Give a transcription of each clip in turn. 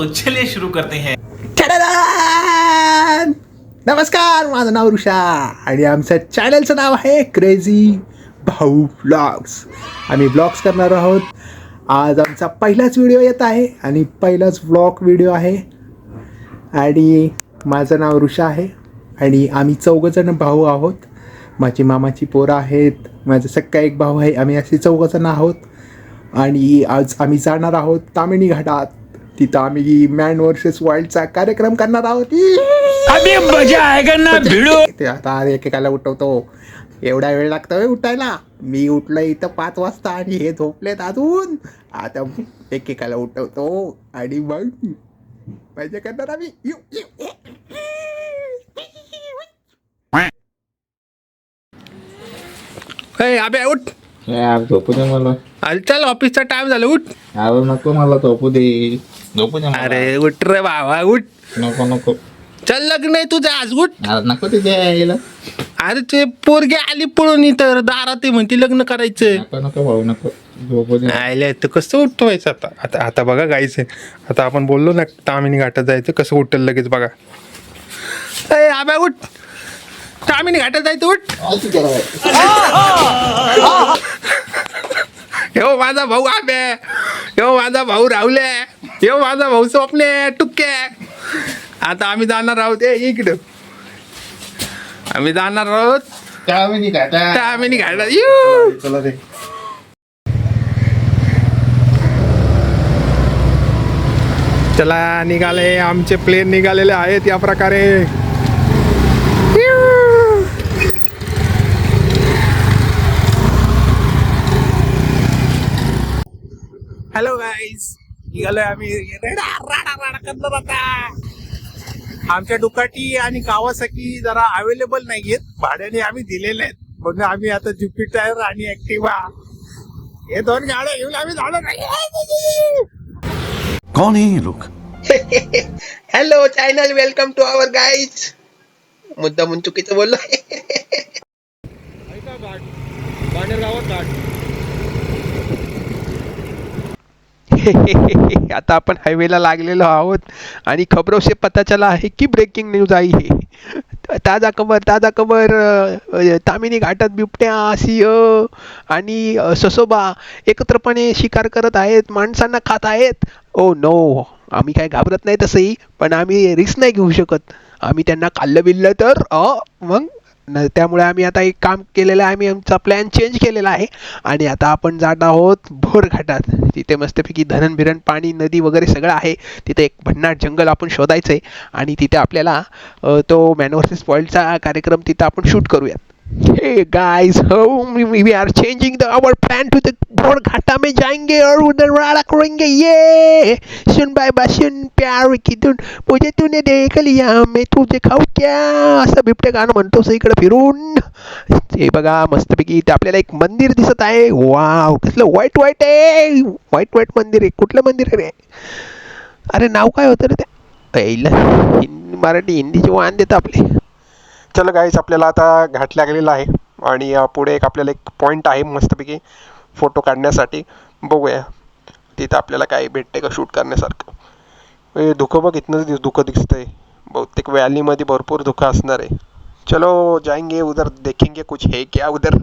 तो चलिए शुरू करते हैं। नमस्कार माझं नाव ऋषा आणि आमच्या चॅनलचं नाव आहे क्रेझी भाऊ ब्लॉग्स आम्ही ब्लॉग्स करणार आहोत. आज आमचा पहिलाच व्हिडिओ येत आहे आणि पहिलाच ब्लॉग व्हिडिओ आहे. आणि माझं नाव ऋषा आहे आणि आम्ही चौघंजण भाऊ आहोत. माझी मामाची पोरं आहेत. माझा सक्का एक भाऊ आहे. आम्ही असे चौघंजण आहोत. आणि आज आम्ही जाणार आहोत तामिणी घाटात. तिथं आम्ही मॅन वर्सेस वाईल्डचा कार्यक्रम करणार आहोत. अभी मजा आएगा ना भिड़ो? ते आता एकेकाला उठवतो. एवढा वेळ लागतो उठायला. मी उठलो इथं पाच वाजता आणि हे झोपलेत अजून. आता एकेकाला उठवतो आणि मग मजा करणार आम्ही. You, you, you. ए, अबे उठ. यार झोपू दे मला. अरे चल ऑफिसचा टाइम झाला उठ. अरे नको मला झोपू दे. झोपू दे मला. अरे उठ रे बाबा उठ. नको नको. चल लग्न आहे तुझं आज उठ. अरे नको तिथे यायला. अरे ते पोरगी आली पळून इथं दारात आहे म्हणते लग्न करायचं नको नको भाऊ नको. झोपू दे आयले तर कसं उठवायचं आता? आता आता बघा गायचं आता आपण बोललो ना तामिनी घाटात जायचं कसं उठल लगेच बघा. ए आबा उठ. तामिनी घाटात जायचं उठ. हो माझा भाऊ आबे हो माझा भाऊ राहुले ये माझा भाऊ स्वप्ने टुक्के आता आम्ही जाणार आहोत ए इकडं. आम्ही जाणार आहोत. काय काय त्या- तामिनी यू! चला रे चला निघाले. आमचे प्लेन निघालेले आहेत या प्रकारे. हॅलो गाईज निघालोय आम्ही. रेडा, राडा, राडा करणार आता. आमच्या डुकाटी आणि कावासाठी जरा अवेलेबल नाहीयेत भाड्याने आम्ही दिलेले आहेत. म्हणून आम्ही आता ज्युपिटर आणि ऍक्टिवा हे दोन गाड्या घेऊन आम्ही झालो नाही. कौन है ये लोग? Hello channel welcome to our guys मुद्दा म्हणून चुकीचं बोललो आता आपण हायवेला लागलेलो आहोत आणि खबरों से पता चला आहे की ब्रेकिंग न्यूज आई हे. ताजा खबर ताजा खबर तामिनी घाटात बिबट्या सिंह आणि ससोबा एकत्रपणे शिकार करत आहेत माणसांना खात आहेत. ओ नो आम्ही काय घाबरत नाही तसंही पण आम्ही रिस्क नाही घेऊ शकत. आम्ही त्यांना खाल्लं बिल्लं तर अ मग न त्यामुळे आम्ही आता एक काम केलेलं आहे आम्ही आमचा प्लॅन चेंज केलेला आहे. आणि आता आपण जात आहोत भोरघाटात तिथे मस्तपैकी धरण बिरण पाणी नदी वगैरे सगळं आहे. तिथे एक भन्नाट जंगल आपण शोधायचं आहे आणि तिथे आपल्याला तो मॅन पॉईंटचा कार्यक्रम तिथं आपण शूट करूयात. Hey guys we R changing the our plan to the Bhor घाटा में जाएंगे और उधर राड़ा करेंगे। ये सुन बाय बा सुन प्यार की धुन। मुझे तूने देख लिया मैं तुझे खाऊ क्या? असं बिबटे गाणं म्हणतो इकडे फिरून। हे बघा मस्तपैकी इथे आपल्याला एक मंदिर दिसत आहे। वाव कसलं व्हाईट व्हाईट आहे। व्हाईट व्हाईट मंदिर आहे कुठलं मंदिर आहे रे? अरे नाव काय होतं रे ते? पहिलं हिंदी मराठी हिंदीचे वाण देतं आपले. चला गाईज आपल्याला आता घाट लागलेला आहे. आणि पुढे एक आपल्याला एक पॉईंट आहे मस्तपैकी फोटो काढण्यासाठी. बघूया. तिथं आपल्याला काय भेटते का शूट करण्यासारखं. ए धुकं बघ इथनं दिस धुकं दिसतंय. बहुतेक व्हॅलीमध्ये भरपूर धुकं असणार आहे. चलो जाएंगे उधर देखेंगे कुछ है क्या उधर?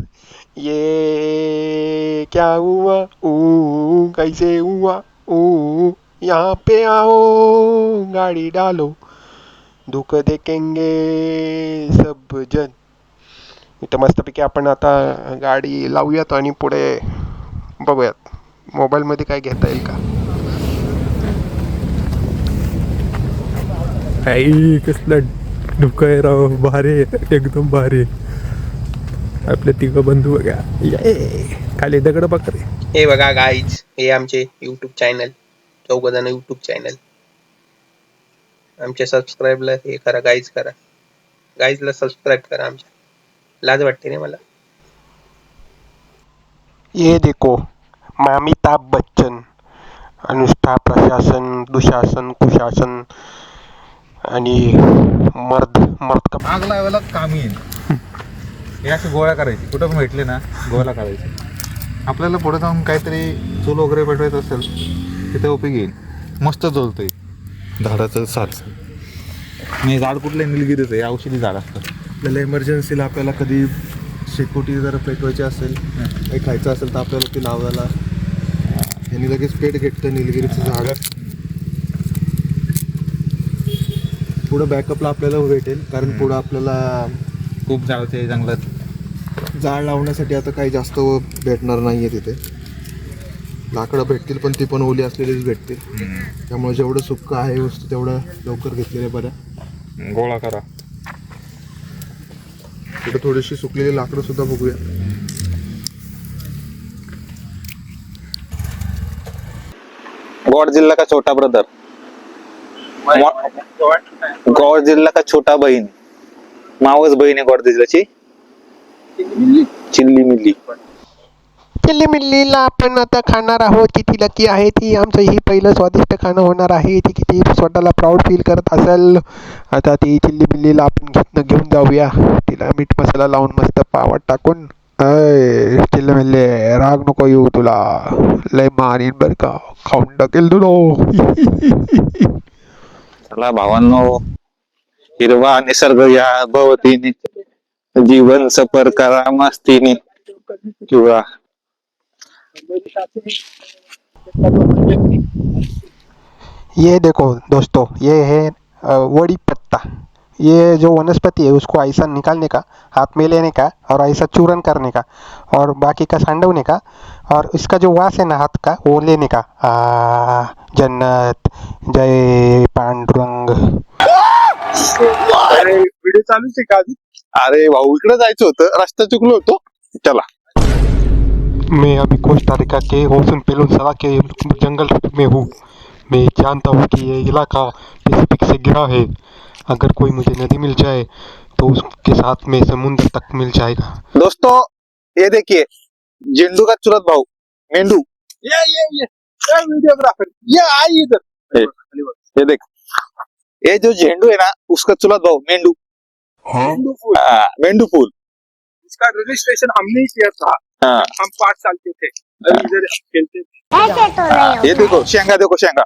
ये क्या हुआ? ऊ कैसे हुआ? ऊ यहाँ पे आओ गाड़ी डालो। दुःख देखेंगे सब जन. इथं मस्तपैकी आपण आता गाडी लावूयात आणि पुढे बघूयात. मोबाईलमध्ये काय घेता येईल का? आई कसलं डुक आहे राव. भारी आहे, एकदम भारी आपले तिघ बंधू बघा. ये. खाली दगड बघ रे. हे बघा गाईज हे आमचे युट्यूब चॅनल चौघ जण युट्यूब चॅनल आमच्या सबस्क्राईबला हे करा गाईज करा. गाईजला सबस्क्राईब करा आमच्या. लाज वाटते रे मला? ये देखो मैं अमिताभ बच्चन अनुष्ठा प्रशासन दुशासन कुशासन आणि मर्द मर्द का आग लावायला काम येईल. हे अशी गोळ्या करायची. कुठं पण भेटले ना गोळ्या करायची. आपल्याला पुढे जाऊन काहीतरी चूल वगैरे पेटवायचं असेल तिथे उपयोगी येईल. मस्त जोलतंय झाडाचं साल नाही झाड कुठलं? निलगिरीचं आहे औषधी झाड असतं आपल्याला इमर्जन्सीला आपल्याला कधी शेकोटी जर पेटवायची असेल काही खायचं असेल तर आपल्याला ते लावायला. यांनी लगेच पेट घेतलं निलगिरीचं झाड. पुढं बॅकअपला आपल्याला भेटेल कारण पुढं आपल्याला खूप झाडाचे आहे जंगलात. जाळ लावण्यासाठी आता काही जास्त भेटणार नाही आहे तिथे. लाकडं भेटतील पण ती पण ओली असलेलीच भेटतील. त्यामुळे जेवढं सुक्क आहे वस्तू तेवढं लवकर घेतलेल्या बऱ्या. गोळा करा. तिथे थोडीशी सुकलेली लाकडं सुद्धा बघूया. गौड़ जिल्हा का छोटा ब्रदर? गौड़ जिल्हा का छोटा बहीण? मावस बहीण आहे गौड़ जिल्ह्याची? चिल्ली मिल्ली. चिल्ली मिल्लीला आपण आता खाणार आहोत. किती लकी आहे ती. आमचं ही पहिलं स्वादिष्ट खाणं होणार आहे. ती किती स्वतःला प्राऊड फील करत असेल. आता ती चिल्ली मिल्लीला आपण घेतनं घेऊन जाऊया. तिला मीठ मसाला लावून मस्त पावड टाकून. अय चिल्ली मिल्ली राग नको येऊ तुला. लय मारीन बर का. खाऊन टाकेल तुला चला भावांनो हिरवा निसर्ग या भवतीने जीवन सफर करा मस्तीने. किंवा ये देखो दोस्तों, ये है वड़ी पत्ता। ये जो वनस्पति है, उसको ऐसा निकालने का, हाथ में लेने का और ऐसा चूरन करने का और बाकी का सांडवने का और इसका जो वास है ना हाथ का, वो लेने का। आ, जन्नत। जय पांडुरंग। व्हिडिओ चालूच आहे का अरे भाऊ, इकडे जायचं होतं. रस्ता चुकलो होतो. चला. मैं अभी कोस्टा रिका के ओसन पेलुनसला के जंगल में हूँ। मैं जानता हूँ कि ये इलाका पैसिफिक से घिरा है। अगर कोई मुझे नदी मिल जाए तो उसके साथ में समुद्र तक मिल जाएगा। दोस्तों ये देखिए झेंडू का चुलत भाऊ मेंढू ये ये ये ये वीडियोग्राफर ये आई इधर। ये देख। ये जो झेंडू है ना उसका चुलत भाऊ मेंढू हाँ, मेंढू फूल। इसका रजिस्ट्रेशन हमने ही किया था हाँ, हम पाँच साल के थे अभी इधर खेलते थे ये देखो शेंगा देखो शेंगा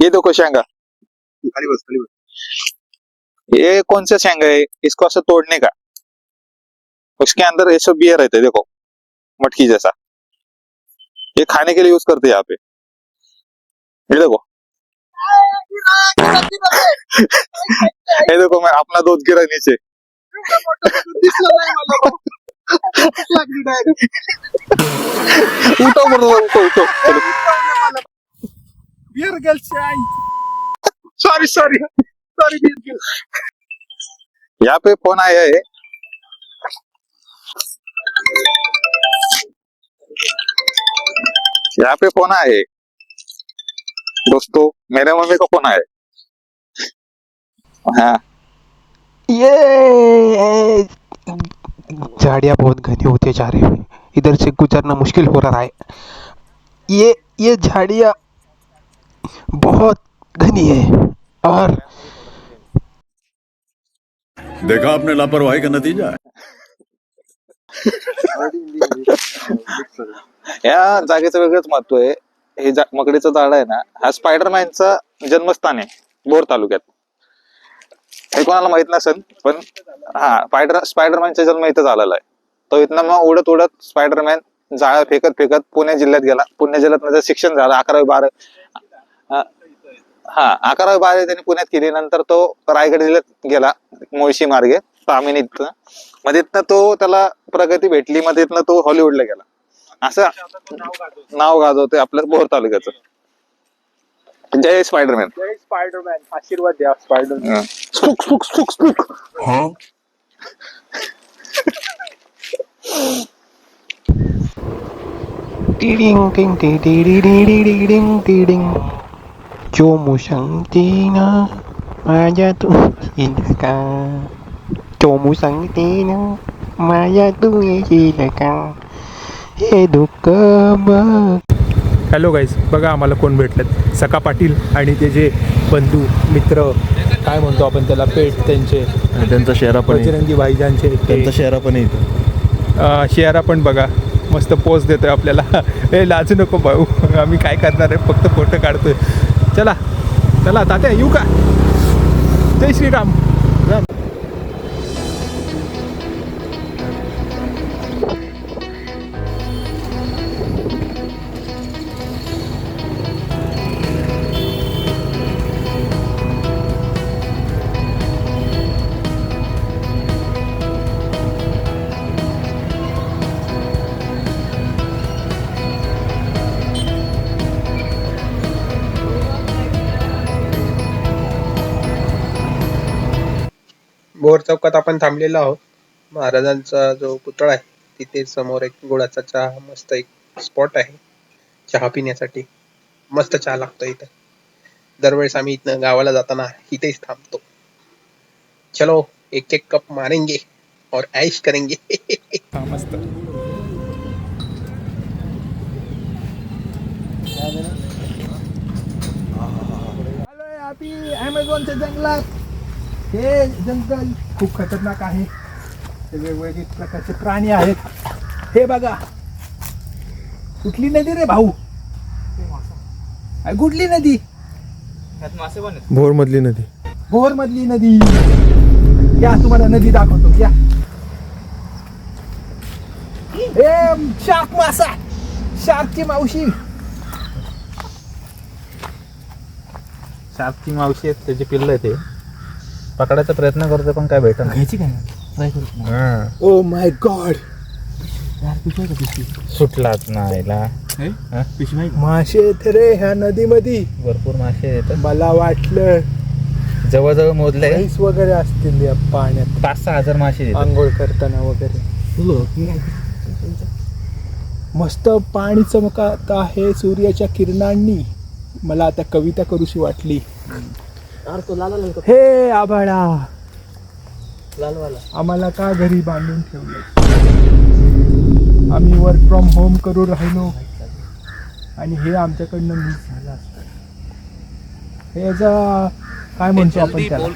ये देखो शेंगा खाली बस खाली बस ये कौन सा शेंगा है इसको ऐसे तोड़ने का उसके अंदर ये सब बियर रहते देखो मटकी जैसा ये खाने के लिए यूज़ करते हैं यहाँ पे ये देखो ये देखो मैं अपना दूध गिरा नीचे आई सॉरी सॉरी सॉरी यहाँ पे फोन आया है. यहाँ पे फोन आया है. दोस्तों मेरे मम्मी का फोन आया है. हाँ. ये झाड़ियाँ बहुत घनी होते जा रही हैं। इधर से गुजरना मुश्किल हो रहा है। ये ये झाड़ियाँ बहुत घनी है और देखा आपने लापरवाही का नतीजा? है या जागेचं वेगळंच महत्त्व आहे. हे जा मकडीचं झाड आहे ना हा स्पायडरमॅनचं जन्मस्थान आहे बोर तालुक्यात. हे कोणाला माहीत नसेल पण हा स्पायडर स्पायडरमॅनचा जन्म इथं झालेला आहे. तो इथनं मग उडत उडत स्पायडरमॅन जाळ्या फेकत फेकत पुणे जिल्ह्यात गेला. पुणे जिल्ह्यात माझं शिक्षण झालं अकरावी बारा हा अकरावी बारा त्यांनी पुण्यात केली. नंतर तो रायगड जिल्ह्यात गेला मुळशी मार्गे तामिनीत मग तिथनं तो त्याला प्रगती भेटली. मग तिथनं तो हॉलिवूडला गेला. असं नाव गाजवतोय आपल्या बोर तालुक्याचं. जय स्पायडरमॅन जय स्पायडरमॅन आशीर्वाद द्या स्पायडरमॅन स्पूक स्पूक स्पूक स्पूक टिडिंग टिंग टी टी डी डी डी डी डिंग टिडिंग चोमू सांगते ना माझ्या तू येईल का चोमू सांगते ना माझ्या हॅलो गाईज बघा आम्हाला कोण भेटलेत. सका पाटील आणि ते जे बंधू मित्र काय म्हणतो आपण त्याला पेट त्यांचे. त्यांचा शेरा पण. बजरंगी भाईजानचे ते, त्यांचा शेरा पण अं, शेअरा पण बघा. मस्त पोच देतोय आपल्याला. ए लाजू नको भाऊ. आम्ही काय करणार आहे? फक्त फोटो काढतोय. चला. चला तात्या येऊ का? जय श्रीराम. चौकात आपण थांबलेलो आहोत. महाराजांचा जो पुतळा आहे तिथे समोर एक गुळाचा चहा मस्त एक स्पॉट आहे. चहा पिण्यासाठी मस्त चहा लागतो इथं. दरवेळेस आम्ही इथनं गावाला जाताना इथेच थांबतो. चलो एक एक कप मारेंगे और ऐश करेंगे. हा मस्त. आलोय आम्ही ॲमेझॉनच्या जंगलात. हे जंगल खूप खतरनाक आहे. हे वेगवेगळे प्रकारचे प्राणी आहेत. हे बघा. कुठली नदी रे भाऊ? कुठली नदी? भोर मधली नदी भोर मधली नदी. या तुम्हाला नदी दाखवतो. या. ए शार्क मासा. शार्कची मावशी. शार्कची मावशी आहेत त्याची पिल्ल आहे ते पकडायचा प्रयत्न करतो पण काय भेटत घ्यायची काय ओ माय गॉड सुटलाच नाहीला. मासे आहेत रे ह्या नदीमध्ये भरपूर मासे येतात. मला वाटलं जवळजवळ मोजले. म्हैस वगैरे असतील या पाण्यात. पाच सहा हजार मासे येतात. आंघोळ करताना वगैरे. मस्त पाणी चमकत आहे सूर्याच्या किरणांनी. मला आता कविता करूशी वाटली. हे आभाळा आम्हाला का घरी बांधून ठेवलं आम्ही वर्क फ्रॉम होम करून राहिलो. आणि हे आमच्याकडनं मिस झालं असतं. हे याचा काय म्हणतो आपण त्याला?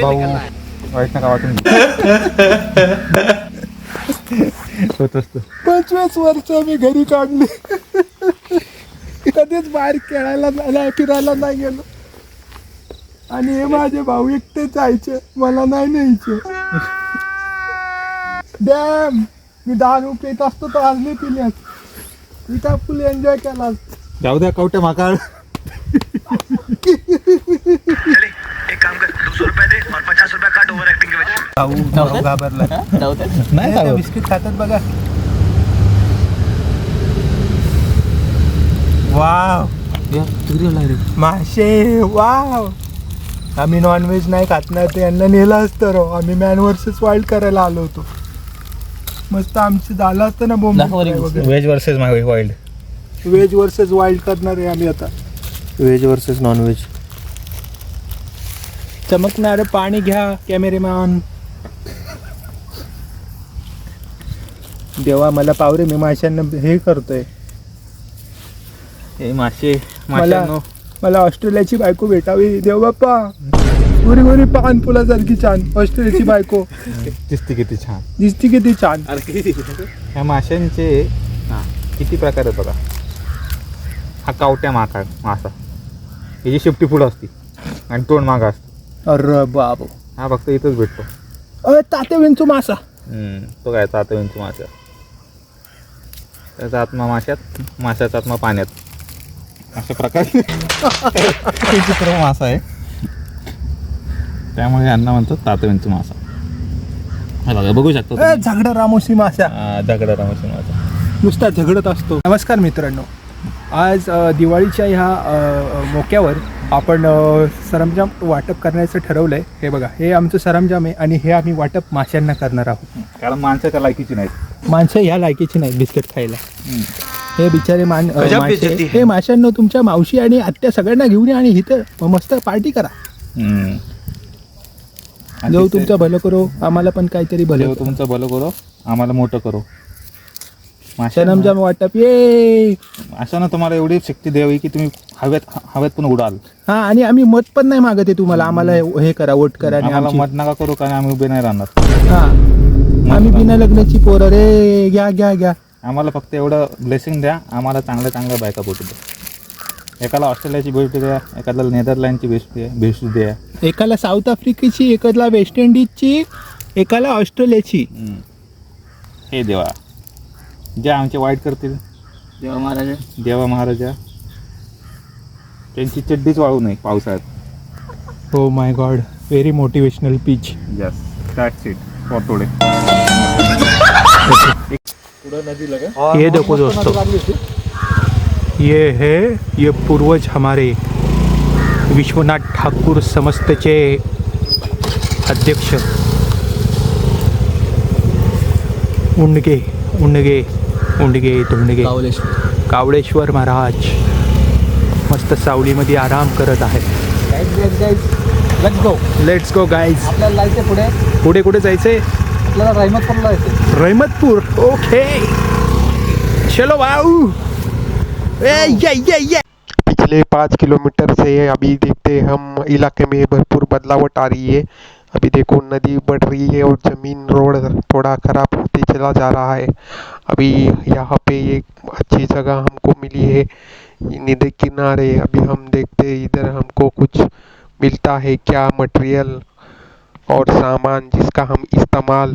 भाऊ. वाईट नका वाटून होत असतो. पंचवीस वर्ष मी घरी काढली. कधीच बाहेर खेळायला नाही फिरायला नाही गेलो. आणि हे माझे भाऊ एकटे जायचे मला नाही न्यायचे. डॅम मी दारू पित असतो तर आज नाही पिल्यास मी काय फुल एन्जॉय केला. जाऊ द्या कवटे माकाळ. भाऊ भाऊ घाबरला. नाही त्या बिस्किट खातात बघा. वाव. मासे वाव. आम्ही नॉनव्हेज नाही खात नाही ते यांना नेलं असतं राव. आम्ही मॅन वर्सेस वाईल्ड करायला आलो होतो. मस्त आमचं झालं असतं ना बोंब वगैरे. Veg versus my wild veg versus wild करणार आहे आम्ही आता. व्हेज वर्सेस नॉन व्हेज चमकणारं पाणी घ्या कॅमेरेमॅन देवा मला पावरे मी माशांना हे करतोय. हे मासे मला माशांनो. मला ऑस्ट्रेलियाची बायको भेटावी. देव बाप्पा. गुरी गुरी पान फुलासारखी छान. ऑस्ट्रेलियाची बायको. दिसते किती छान. दिसती किती छान. ह्या माशांचे हा, किती प्रकार आहेत बघा. हा कावट्या माकाळ मासा. याची शिफ्टी पुढं असती. आणि तोंड मागं असतं. अरे बाबू. हा फक्त इथंच भेटतो. अरे तात्या विंचू मासा तो काय आत्मा विंचू मासा? त्याचा आत्मा माशात माशाचा आत्मा पाण्यात. अशा प्रकारे विचित्र मासा आहे. त्यामुळे यांना म्हणतात तातविंचू मासा. हा बघा बघू शकतो झगडा रामोशी मासा. दगडा रामाशी मासा. नुसता झगडत असतो. नमस्कार मित्रांनो. आज दिवाळीच्या ह्या मोक्यावर आपण सरंजाम वाटप करण्याचं ठरवलं आहे हे बघा हे आमचं सरंजाम आहे आणि हे आम्ही वाटप माशांना करणार आहोत. कारण माणसं त्या लायकीची नाहीत. माणसं ह्या लायकीची नाही बिस्किट खायला. हे बिचारे मान अ, मासे हे माशांना तुमच्या मावशी आणि आत्या सगळ्यांना घेऊन या आणि इथं मस्त पार्टी करा. हम्म. आणि जो तिथे- तुमचं भलं करो आम्हाला पण काहीतरी भलं देव तुमचं भलं करो आम्हाला मोठं करो. माशांना सरंजाम वाटप ये! अशा ना तुम्हाला एवढी शक्ती द्यावी की तुम्ही हवेत हवेत पण उडाल. हा आणि आम्ही मत पण नाही मागत आहे तुम्हाला आम्हाला हे करा वोट करा आणि आम्हाला आमची मत नका करू कारण आम्ही उभे नाही राहणार. हा. आम्ही बिना लग्नाची पोरं रे घ्या घ्या घ्या. आम्हाला फक्त एवढं ब्लेसिंग द्या. आम्हाला चांगल्या चांगल्या बायका पोटू द्या. एकाला ऑस्ट्रेलियाची भेट द्या एकाला नेदरलँडची भेट द्या भेट द्या. एकाला साऊथ आफ्रिकेची एकाला वेस्ट इंडिजची एकाला ऑस्ट्रेलियाची. हे देवा. जे आमचे वाईट करतील. देवा महाराज. देवा महाराजा. त्यांची चड्डीच वाळू नये पावसाळ्यात. हो my god very motivational speech yes that's it for today ये देखो दोस्तों। ये है ये पूर्वज हमारे विश्वनाथ ठाकूर समस्तचे अध्यक्ष। उंडगे उंडगे उंडगे धुंडगे कावलेश्वर कावळेश्वर महाराज मस्त सावलीमध्ये आराम करत आहे let's go let's go guys आपल्याला जायचं पुढे. पुढे कुठे जायचंय? आपल्याला रहमतपुर ओके. चलो भाऊ ए ये ये ये. पिछले पाँच किलोमीटर से अभी देखते हम इलाके में भरपूर बदलावट आ रही है। अभी देखो नदी बढ़ रही है और ज़मीन रोड थोड़ा ख़राब होते चला जा रहा है। अभी यहाँ पे एक अच्छी जगह हमको मिली है नदी किनारे। अभी हम देखते इधर हमको कुछ मिलता है क्या मटेरियल और सामान जिसका हम इस्तेमाल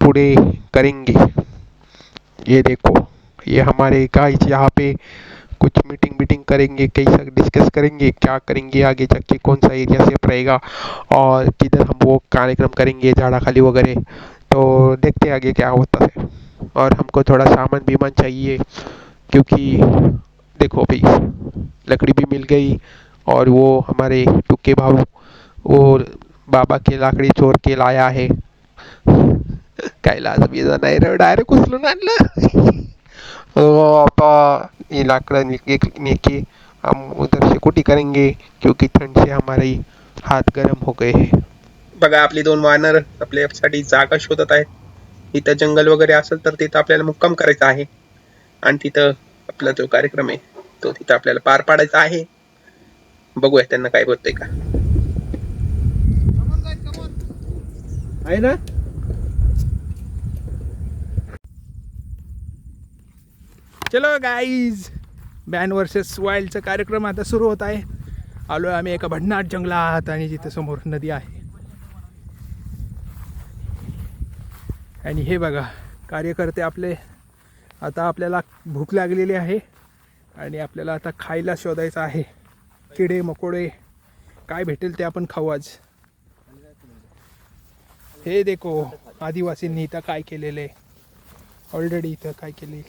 पूरे करेंगे। ये देखो, ये हमारे गाइस यहाँ पे कुछ मीटिंग मीटिंग करेंगे कैसा डिस्कस करेंगे, क्या करेंगे आगे जाके कौन सा एरिया सेफ़ रहेगा और किधर हम वो कार्यक्रम करेंगे, झाड़ा खाली वगैरह। तो देखते हैं आगे क्या होता है। और हमको थोड़ा सामान बीमान चाहिए, क्योंकि देखो भाई लकड़ी भी मिल गई और वो हमारे टुके भाऊ, वो बाबा के लाकड़ी चोर के लाया आहे. काय लाज भी नाही रे डायरेक्ट उचलून आणलं. तो आता ये हम उधर से कुटी करेंगे? क्योंकि ठंड से हमारे हाथ गरम हो गए हैं. बघा आपली दोन वानर आपल्यासाठी जागा शोधत आहेत. इथं जंगल वगैरे असेल तर तिथं आपल्याला मुक्काम करायचा आहे. आणि तिथं आपला जो कार्यक्रम आहे तो तिथं आपल्याला पार पाडायचा आहे. बघूया त्यांना काय बोलतोय का. आहे ना? चलो गाईज बॅन वर्सेस वाईल्डचा कार्यक्रम आता सुरू होत आहे. आलो आहे आम्ही एका भन्नाट जंगलात आणि जिथे समोर नदी आहे. आणि हे बघा कार्यकर्ते आपले आता आपल्याला भूक लागलेली आहे आणि आपल्याला आता खायला शोधायचं आहे. किडे मकोडे काय भेटेल ते आपण खाऊ आज. हे देखो आदिवासींनी इथं काय केलेलं आहे ऑलरेडी इथं काय केले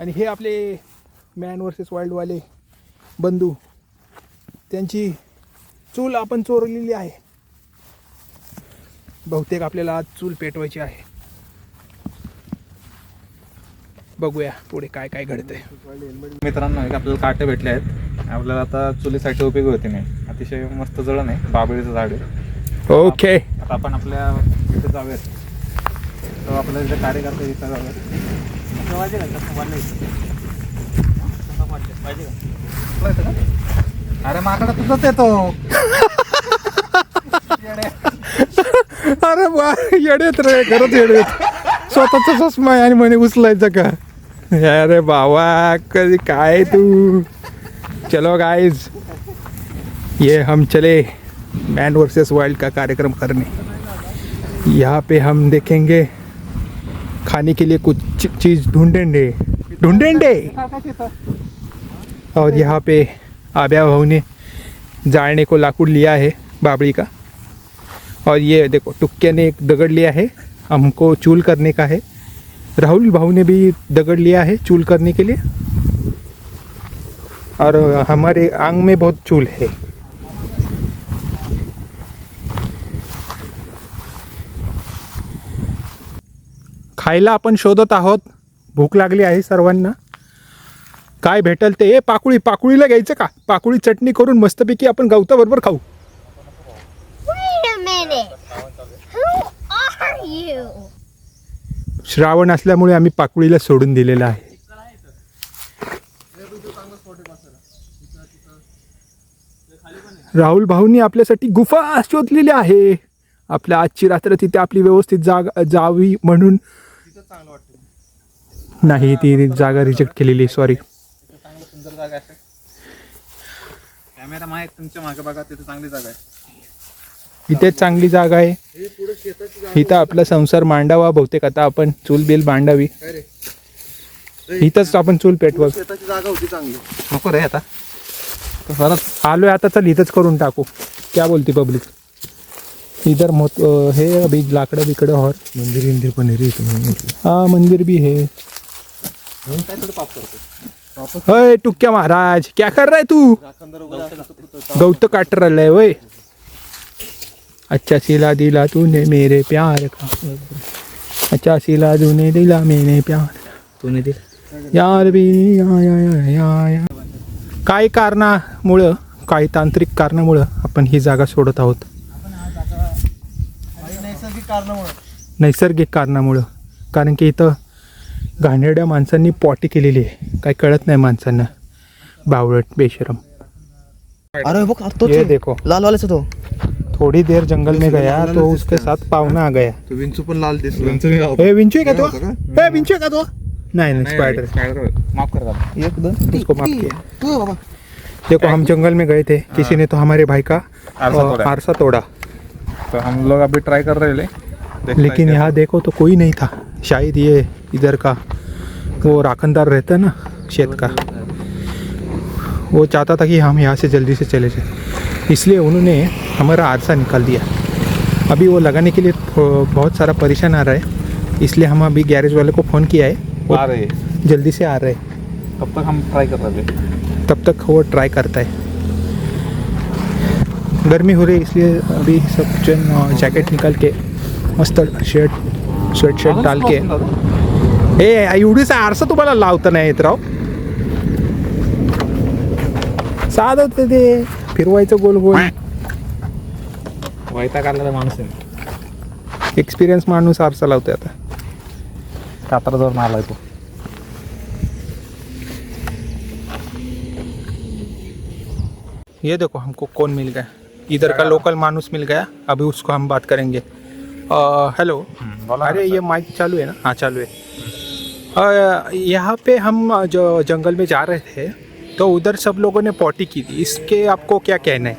आणि हे आपले मॅन वर्सेस वाईल्डवाले बंधू त्यांची चूल आपण चोरलेली आहे. बहुतेक आपल्याला आज चूल पेटवायची आहे. बघूया पुढे काय काय घडतंय. मित्रांनो एक आपल्याला काटे भेटले आहेत. आपल्याला आता चुलीसाठी उपयोग होते नाही. अतिशय मस्त जळण आहे. बाबळीचं झाड आहे. ओके. आता आपण आपल्या इथे जाऊयात. तर आपल्याला इथे कार्यकर्ते इथं जाऊयात. अरे माकडा तुझंच येतो. अरे वा येडेत रे खरंच येडेत. स्वतःचा चष्मा आणि म्हणे उचलायचं का? अरे बाबा कधी काय तू? चलो गाइस ये हम चले. मैन वर्सेस वाइल्ड का कार्यक्रम करने। यहाँ पे हम देखेंगे खाने के लिए कुछ चीज़ ढूंढेंगे। ढूंढेंगे? और यहाँ पे आब्या भाऊ ने जाने को लाकूड लिया है बाबड़ी का। और ये देखो, टुक्के ने एक दगड़ लिया है, हमको चूल करने का है। राहुल भाऊ ने भी दगड़ लिया है चूल करने के लिए। और हमारे आंग में बहुत चूल है। खायला आपण शोधत आहोत. भूक लागली आहे सर्वांना. काय भेटेल ते? ए पाकुळी पाकुळीला घ्यायचं का? पाकुळी चटणी करून मस्तपैकी आपण गवताबरोबर खाऊ? श्रावण असल्यामुळे आम्ही पाकुळीला सोडून दिलेलं आहे. राहुल भाऊंनी आपल्यासाठी गुफा शोधलेली आहे. आपल्या आजची रात्र तिथे आपली व्यवस्थित जागा जावी म्हणून नाही ती जागा रिजेक्ट केलेली सॉरी जागा कॅमेरा माहीत तुमच्या मागे बघा तिथे चांगली जागा आहे. इथे चांगली जागा आहे. इथं आपला संसार मांडावा बहुतेक आता आपण चूल बिल मांडावी. इथंच आपण चूल पेटवा शेताची जागा होती चांगली. नको रे आता. परत आलोय आता चल इथंच करून टाकू. क्या बोलती पब्लिक इधर मोत हे अभी लाकडं बिकडं और। मंदिर इंदिर पण आहे रे इथं म्हणून म्हटलं. हा मंदिर भी है। अय टुक्या महाराज? क्या कर रहा है तू? गौत काट रहा है वय अच्छा सिला दिला तूने मेरे प्यार का। अच्छा सिला तूने दिला मेरे प्यार तूने दिला। यार भी या या या या या। काही कारणामुळं काही तांत्रिक कारणामुळं आपण ही जागा सोडत आहोत? नैसर्गिक कारणामुळं. कारण की इथं घाणेरड्या माणसांनी पॉटी केलेली आहे. काही कळत नाही माणसांना. बावळट बेशरम. अरे बघ तो ये देखो. लाल वाले तो. थोड़ी देर जंगल में गया तो उसके साथ पावना आ गया. तो विंचू पण लाल दिसला. ए विंचू क्या तो? का? ए विंचू क्या तो? नहीं नहीं स्पाइडर स्पायडर माफ कर दादा. एकदम उसको माफ किया. तू बाबा. देखो हम जंगल में गए थे. किसी ने तो हमारे भाई का आरसा तोड़ा। तो हम लोग अभी ट्राई कर रहे हैं लेकिन यहाँ देखो तो कोई नहीं था। शायद ये इधर का वो राखनदार रहता है ना खेत का। वो चाहता था कि हम यहाँ से जल्दी से चले जाए। इसलिए उन्होंने हमारा आरसा निकाल दिया। अभी वो लगाने के लिए बहुत सारा परेशान आ रहा है। इसलिए हम अभी गैरेज वाले को फ़ोन किया है। आ रहे जल्दी से आ रहे हैं। तब तक हम ट्राई कर रहे हैं? तब तक वो ट्राई करता है। गर्मी हो रही है इसलिए अभी सब जन जैकेट निकाल के मस्त शर्ट स्वेट शर्ट डाल के। ए एवढीचा आरसा तुम्हाला लावता नाही येत राव। साधं होतं ते फिरवायचं गोल गोल। वैताग आलेला माणूस आहे. एक्सपिरियन्स माणूस आरसा लावतोय आता। कात्रा जाऊन आलाय तो. ये देखो हमको कौन मिल गया। इधर का लोकल मानुस मिल गया अभी उसको हम बात करेंगे। हेलो अरे ये माइक चालू है ना? हाँ चालू है। यहाँ पे हम जो जंगल में जा रहे थे तो उधर सब लोगों ने पॉटी की थी। इसके आपको क्या कहना है?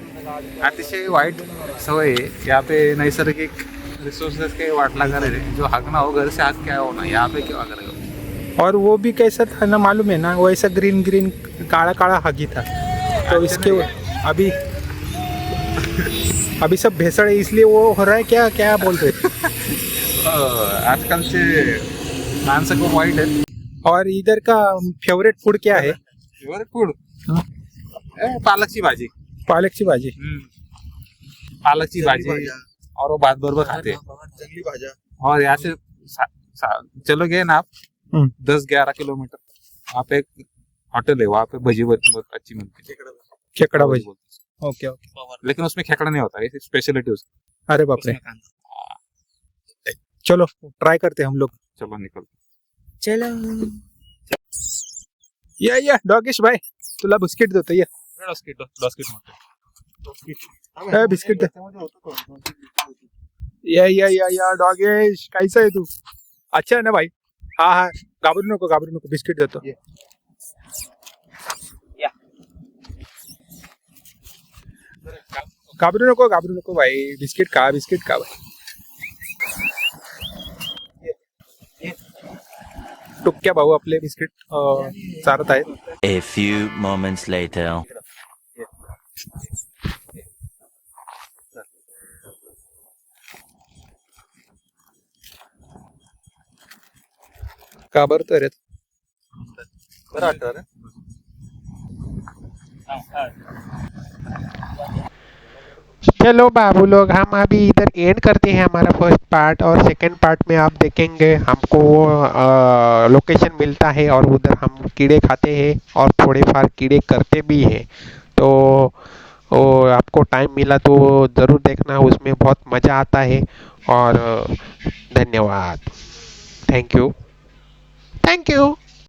अतिशय वाईट सवय यहाँ पे नैसर्गिक रिसोर्सेस के वाटला करे रे जो हकना हो घर से हक क्या हो ना यहाँ पे क्यों अगर और वो भी कैसा था ना मालूम है ना वैसा ग्रीन ग्रीन काला काला हगी था। तो इसके अभी अभी सब भेसड़ है इसलिए वो हो रहा है क्या? क्या बोल रहे आजकालचे माणसं खूप वाईट आहेत और इधर का फेवरेट फ़ूड क्या है? फेवरेट फ़ूड पालकची भाजी। पालक की भाजी। पालकची भाजी। और वो भात बरोबर खाते हैं। जंगली और यहाँ से सा- सा- चलोगे ना आप? हम्म। दस ग्यारह किलोमीटर। वहाँ पे एक होटल है वहाँ पे भजी बहुत अच्छी मिलती है। खेकड़ा भाजी। बोलते हैं। Okay okay. लेकिन उसमें खेकड़ा नहीं होता है स्पेशलिटी उसकी। अरे बाप रे। चलो ट्राई करते हैं हम लोग। चलो निकल। चलो। या या डॉगेश भाई तुला बिस्किट देतो ये। डॉस्किट डॉस्किट ए, बिस्किट दे। या या या या डॉगेश कैसा आहे तू? अच्छा आहे ना भाई? हा हा घाबरू नको घाबरू नको बिस्किट देतो। घाबरू नको घाबरू नको भाई. बिस्किट खा बिस्किट खा भाई. टुक्क्या भाऊ आपले बिस्किट चारत आहेत. A few moments later. का बरं तर आहेत? चलो बाबू लोग, हम अभी इधर एंड करते हैं हमारा फ़र्स्ट पार्ट और सेकंड पार्ट में आप देखेंगे, हमको लोकेशन मिलता है और उधर हम कीड़े खाते हैं और थोड़े फार कीड़े करते भी हैं। तो वो आपको टाइम मिला तो ज़रूर देखना, उसमें बहुत मज़ा आता है और, धन्यवाद। Thank you thank you